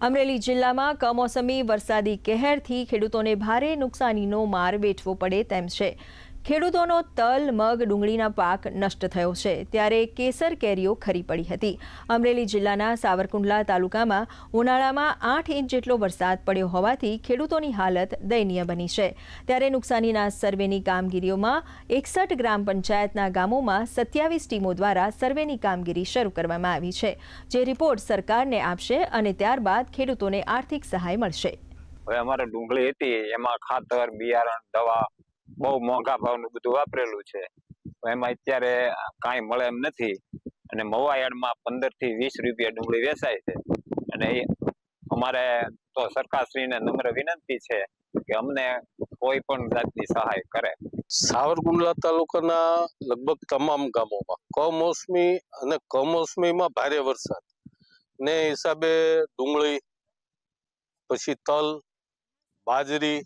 અમરેલી જિલ્લામાં કમોસમી વરસાદી કહેરથી ખેડૂતોને ભારે નુકસાનીનો માર વેઠવો પડે તેમ છે. ખેડૂતોનો તલ, મગ, ડુંગળીના પાક નષ્ટ થયો છે. ત્યારે કેસર કેરીઓ ખરી પડી હતી. અમરેલી જિલ્લાના સાવરકુંડલા તાલુકામાં ઉનાળામાં આઠ ઇંચ જેટલો વરસાદ પડ્યો હોવાથી ખેડૂતોની હાલત દયનીય બની છે. ત્યારે નુકસાનીના સર્વેની કામગીરીઓમાં એકસઠ ગ્રામ પંચાયતના ગામોમાં સત્યાવીસ ટીમો દ્વારા સર્વેની કામગીરી શરૂ કરવામાં આવી છે. જે રિપોર્ટ સરકારને આપશે અને ત્યારબાદ ખેડૂતોને આર્થિક સહાય મળશે. અમારે ડુંગળી હતી, એમાં ખાતર, બિયારણ, દવા બહુ મોંઘા ભાવનું બધું વાપરેલું છે. એમાં અત્યારે કાંઈ મળે એમ નથી. અને મવાયાળમાં પંદરથી વીસ રૂપિયા ડુંગળી વેચાય છે. અને એ અમારે તો સરકારશ્રીને નમ્ર વિનંતી છે કે અમને કોઈ પણ જાતની સહાય કરે. સાવરકુંડલા તાલુકાના લગભગ તમામ ગામોમાં કમોસમી અને કમોસમીમાં ભારે વરસાદ. ને હિસાબે ડુંગળી, પછી તલ, બાજરી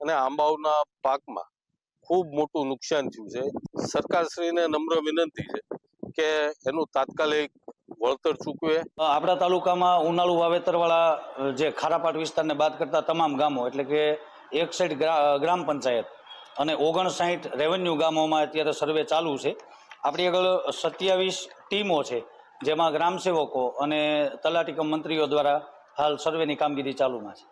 અને આંબાઓના પાકમાં ખૂબ મોટું નુકસાન થયું છે. સરકારશ્રીને નમ્ર વિનંતી છે કે એનું તાત્કાલિક વળતર ચૂકવે. આપણા તાલુકામાં ઉનાળુ વાવેતરવાળા જે ખારાપાટ વિસ્તારને બાદ કરતા તમામ ગામો, એટલે કે એક સાઈડ ગ્રામ પંચાયત અને ઓગણસાઠ રેવન્યુ ગામોમાં અત્યારે સર્વે ચાલુ છે. આપણી આગળ સત્યાવીસ ટીમો છે, જેમાં ગ્રામસેવકો અને તલાટીકમ મંત્રીઓ દ્વારા હાલ સર્વેની કામગીરી ચાલુમાં છે.